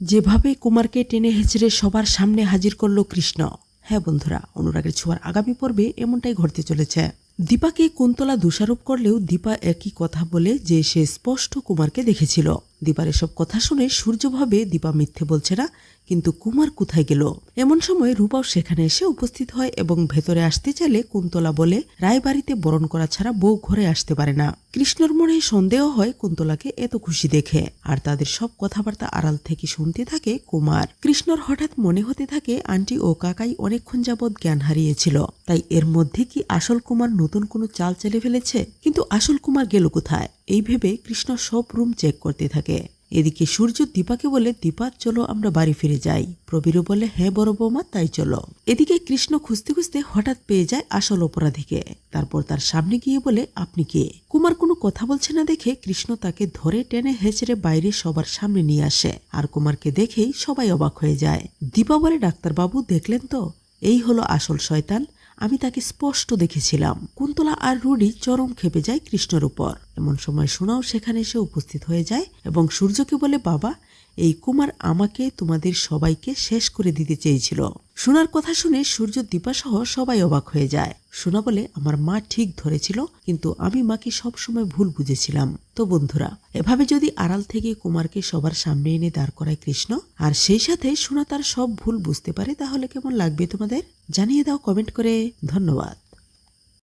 যেভাবে কুমারকে টেনে হেঁচড়ে সবার সামনে হাজির করল কৃষ্ণ। হ্যাঁ বন্ধুরা, অনুরাগের ছোঁয়ার আগামী পর্বে এমনটাই ঘটতে চলেছে। দীপাকে কুন্তলা দোষারোপ করলেও দীপা একই কথা বলে যে সে স্পষ্ট কুমারকে দেখেছিল। দীপার এসব কথা শুনে সূর্য ভাবে, দীপা মিথ্যে বলছে না, কিন্তু কুমার কোথায় গেল? এমন সময় রূপাও সেখানে এসে উপস্থিত হয় এবং ভেতরে আসতে চাইলে কুন্তলা বলে রায় বাড়িতে বরণ করা ছাড়া বউ ঘরে আসতে পারে না। কৃষ্ণর মনে সন্দেহ হয় কুন্তলাকে এত খুশি দেখে, আর তাদের সব কথাবার্তা আড়াল থেকে শুনতে থাকে কুমার। কৃষ্ণর হঠাৎ মনে হতে থাকে, আন্টি ও কাকাই অনেকক্ষণ যাবৎ জ্ঞান হারিয়েছিল, তাই এর মধ্যে কি আসল কুমার নতুন কোনো চাল চেলে ফেলেছে? কিন্তু আসল কুমার গেল কোথায়? এই ভেবে কৃষ্ণ সব রুম চেক করতে থাকে। এদিকে সূর্য দীপাকে বলে, দীপা, চলো আমরা বাড়ি ফিরে যাই। প্রবীরও বলে হ্যাঁ বড় বৌমা, তাই চলো। এদিকে কৃষ্ণ খুঁজতে খুঁজতে হঠাৎ পেয়ে যায় আসল অপরাধীকে। তারপর তার সামনে গিয়ে বলে, আপনি কে? কুমার কোনো কথা বলছে না দেখে কৃষ্ণ তাকে ধরে টেনে হেঁচড়ে বাইরে সবার সামনে নিয়ে আসে। আর কুমারকে দেখেই সবাই অবাক হয়ে যায়। দীপা বলে, ডাক্তারবাবু, দেখলেন তো? এই হলো আসল শয়তান। আমি তাকে স্পষ্ট দেখেছিলাম। কুন্তলা আর রুডি চরম খেপে যায় কৃষ্ণর উপর। এমন সময় সোনাও সেখানে এসে উপস্থিত হয়ে যায় এবং সূর্যকে বলে, বাবা এই কুমার আমাকে তোমাদের সবাইকে শেষ করে দিতে চেয়েছিল। সোনার কথা শুনে সূর্য দীপাসহ সবাই অবাক হয়ে যায়। সোনা বলে, আমার মা ঠিক ধরেছিল, কিন্তু আমি মাকে সবসময় ভুল বুঝেছিলাম। তো বন্ধুরা, এভাবে যদি আড়াল থেকে কুমারকে সবার সামনে এনে দাঁড় করায় কৃষ্ণ, আর সেই সাথে সোনা তার সব ভুল বুঝতে পারে, তাহলে কেমন লাগবে তোমাদের? জানিয়ে দাও কমেন্ট করে। ধন্যবাদ।